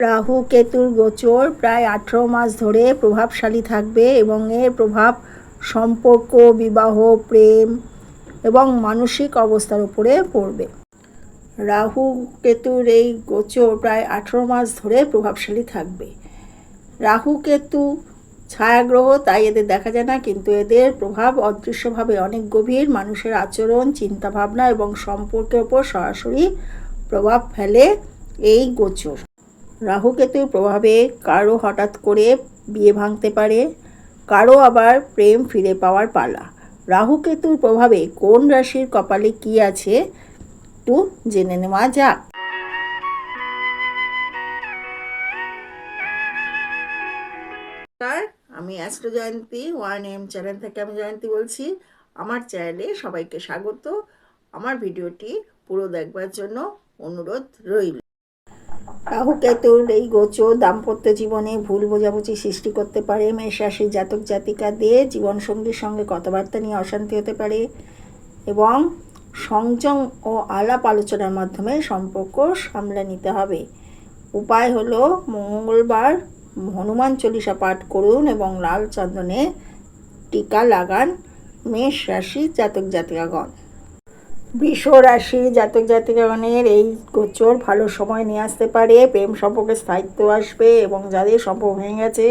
রাহু কেতুর গোচর প্রায় আঠেরো মাস ধরে প্রভাবশালী থাকবে এবং এর প্রভাব সম্পর্ক, বিবাহ, প্রেম এবং মানসিক অবস্থার উপরে পড়বে। রাহু কেতুর এই গোচর প্রায় আঠেরো মাস ধরে প্রভাবশালী থাকবে। রাহু কেতু ছায়াগ্রহ, তাই এদের দেখা যায় না, কিন্তু এদের প্রভাব অদৃশ্যভাবে অনেক গভীর। মানুষের আচরণ, চিন্তাভাবনা এবং সম্পর্কের ওপর সরাসরি প্রভাব ফেলে এই গোচর। রাহু কেতুর প্রভাবে কারও হঠাৎ করে বিয়ে ভাঙতে পারে কারও আবার প্রেম ফিরে পাওয়ার পালা। রাহু কেতুর প্রভাবে কোন রাশির কপালে কি আছে একটু জেনে নেওয়া যাক। আমি astro Jayanti one M channel থেকে আমি জয়ন্তী বলছি। আমার চ্যানেলে সবাইকে স্বাগত। আমার ভিডিওটি পুরো দেখবার জন্য অনুরোধ রইল। রাহু কেতুর এই গোচর দাম্পত্য জীবনে ভুল বোঝাবুঝি সৃষ্টি করতে পারে। মেষ রাশির জাতক জাতিকাদের জীবনসঙ্গীর সঙ্গে কথাবার্তা নিয়ে অশান্তি হতে পারে এবং সংযম ও আলাপ আলোচনার মাধ্যমে সম্পর্ক সামলে নিতে হবে। উপায় হলো মঙ্গলবার হনুমান চল্লিশা পাঠ করুন এবং লাল চন্দনে টিকা লাগান মেষ রাশি জাতক জাতিকাগণ। রাশি, জাতক জাতিকাগণের এই গোচর ভালো সময় নিয়ে আসতে পারে। প্রেম সম্পর্কে স্থায়িত্ব আসবে এবং যাদের সম্পর্ক ভেঙে গেছে,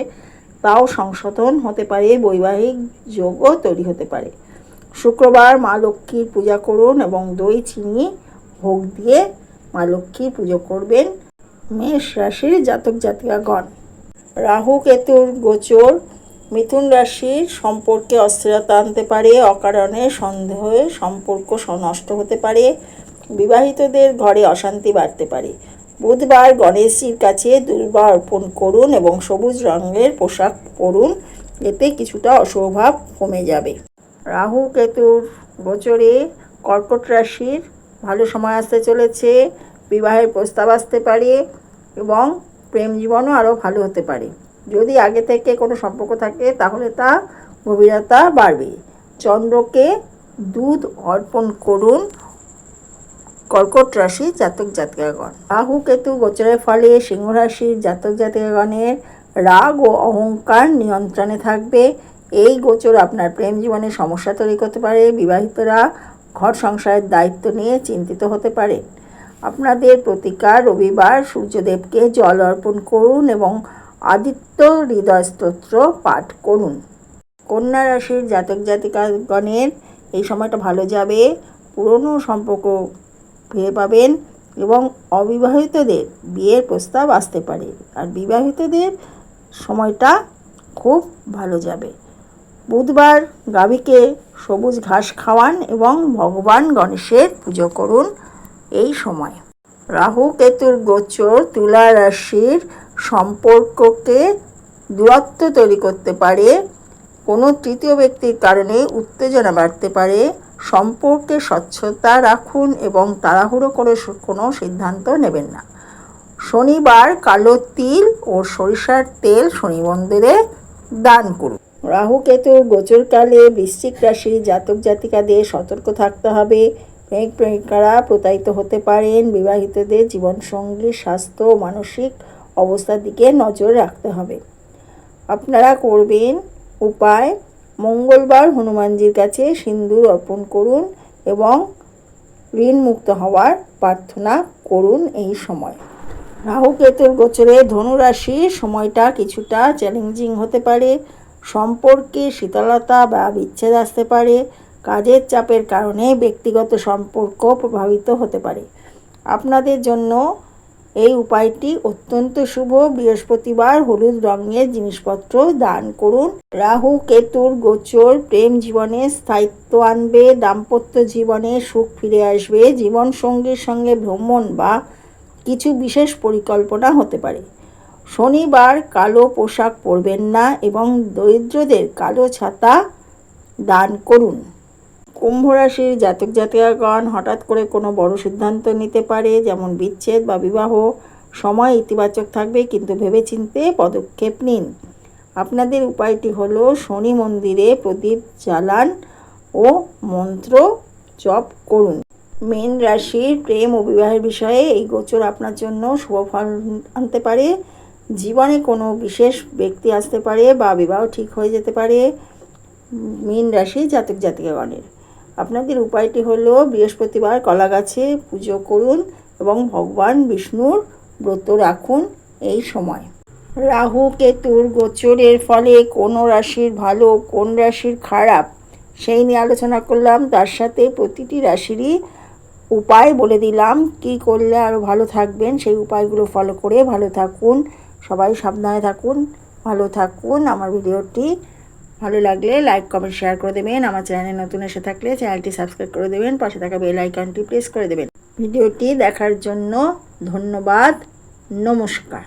তাও সংশোধন হতে পারে, বৈবাহিক যোগও তৈরি হতে পারে। শুক্রবার মা লক্ষ্মীর পূজা করুন এবং দই, চিনি, ভোগ দিয়ে মা লক্ষ্মীর পুজো করবেন। মেষ রাশির জাতক জাতিকাগণ, রাহু কেতুর গোচর মিথুন রাশির সম্পর্কে অস্থিরতা আনতে পারে, অকারণে সন্দেহে সম্পর্ক নষ্ট হতে পারে, বিবাহিতদের ঘরে অশান্তি বাড়তে পারে। বুধবার গণেশজির কাছে দুর্বা অর্পণ করুন এবং সবুজ রঙের পোশাক পরুন, এতে কিছুটা অস্বভাব কমে যাবে। রাহু কেতুর গোচরে কর্কট রাশির ভালো সময় আসতে চলেছে, বিবাহের প্রস্তাব আসতে পারে এবং প্রেম জীবনও আরও ভালো হতে পারে। যদি আগে থেকে কোনো সম্পর্ক থাকে, তাহলে তা গভীরতা বাড়বে। চন্দ্রকে দুধ অর্পণ করুন কর্কট রাশি জাতক জাতিকাগণ। রাহু কেতু গোচরের ফলে সিংহ রাশির জাতক জাতিকাগণের রাগ ও অহংকার নিয়ন্ত্রণে থাকবে। এই গোচর আপনার প্রেম জীবনে সমস্যা তৈরি করতে পারে, বিবাহিতরা ঘর সংসারের দায়িত্ব নিয়ে চিন্তিত হতে পারে আপনাদের প্রতিকার রবিবার সূর্যদেবকে জল অর্পণ করুন এবং আদিত্য হৃদয় স্তোত্র পাঠ করুন। কন্যা রাশির জাতক জাতিকাগণের এই সময়টা ভালো যাবে, পুরনো সম্পর্ক ফিরে পাবেন এবং অবিবাহিতদের বিয়ের প্রস্তাব আসতে পারে। আর বিবাহিতদের সময়টা খুব ভালো যাবে। বুধবার গাভীকে সবুজ ঘাস খাওয়ান এবং ভগবান গণেশের পুজো করুন এই সময়। রাহু, কেতুর গোচর, তুলা রাশির সম্পর্ককে দূরত্ব তৈরি করতে পারে, কোনো তৃতীয় ব্যক্তির কারণে উত্তেজনা বাড়তে পারে, সম্পর্কে স্বচ্ছতা রাখুন এবং তাড়াহুড়ো করে কোনো সিদ্ধান্ত নেবেন না। শনিবার কালো তিল ও সরিষার তেল শনি মন্দিরে দান করুন। রাহু কেতুর গোচরকালে বৃশ্চিক রাশির জাতক জাতিকাদের সতর্ক থাকতে হবে। প্রেমিক প্রেমিকারা প্রতারিত হতে পারেন, বিবাহিতদের জীবনসঙ্গী, স্বাস্থ্য মানসিক অবস্থার দিকে নজর রাখতে হবে। আপনারা করবেন উপায়, মঙ্গলবার হনুমানজির কাছে সিন্দুর অর্পণ করুন এবং ঋণ মুক্ত হওয়ার প্রার্থনা করুন এই সময়। রাহু কেতুর গোচরে ধনুরাশির সময়টা কিছুটা চ্যালেঞ্জিং হতে পারে, সম্পর্কে শীতলতা বা বিচ্ছেদ আসতে পারে, কাজের চাপের কারণে ব্যক্তিগত সম্পর্ক প্রভাবিত হতে পারে। আপনাদের জন্য এই উপায়টি অত্যন্ত শুভ। বৃহস্পতিবার হলুদ রঙের জিনিসপত্র দান করুন। রাহু, কেতুর, গোচর, প্রেম জীবনে স্থায়িত্ব আনবে, দাম্পত্য জীবনে সুখ ফিরে আসবে জীবন সঙ্গীর সঙ্গে ভ্রমণ বা কিছু বিশেষ পরিকল্পনা হতে পারে। শনিবার কালো পোশাক পরবেন না এবং দরিদ্রদের কালো ছাতা দান করুন। কুম্ভ রাশির জাতক জাতিকাগণ হঠাৎ করে কোনো বড় সিদ্ধান্ত নিতে পারে, যেমন বিচ্ছেদ বা বিবাহ। সময় ইতিবাচক থাকবে, কিন্তু ভেবেচিন্তে পদক্ষেপ নিন। আপনাদের উপায়টি হলো শনি মন্দিরে প্রদীপ জ্বালান ও মন্ত্র জপ করুন। মেন রাশির প্রেম ও বিবাহের বিষয়ে এই গোচর আপনার জন্য শুভ ফল আনতে পারে। জীবনে কোনো বিশেষ ব্যক্তি আসতে পারে বা বিবাহ ঠিক হয়ে যেতে পারে। মীন রাশি জাতক জাতিকাগণের। আপনাদের উপায়টি হলো বৃহস্পতিবার কলা গাছে পুজো করুন এবং ভগবান বিষ্ণুর ব্রত রাখুন এই সময়। রাহু, কেতুর গোচরের ফলে কোন রাশির ভালো, কোন রাশির খারাপ, সেই নিয়ে আলোচনা করলাম। তার সাথে প্রতিটি রাশিরই উপায় বলে দিলাম। কি করলে আরও ভালো থাকবেন, সেই উপায়গুলো ফলো করে ভালো থাকুন। সবাই সাবধানে থাকুন, ভালো থাকুন। আমার ভিডিওটি ভালো লাগলে লাইক কমেন্ট শেয়ার করে দেবেন। আমার চ্যানেলে নতুন এসে থাকলে চ্যানেলটি সাবস্ক্রাইব করে দেবেন। পাশে থাকা বেল আইকনটি প্রেস করে দেবেন। ভিডিওটি দেখার জন্য ধন্যবাদ। নমস্কার।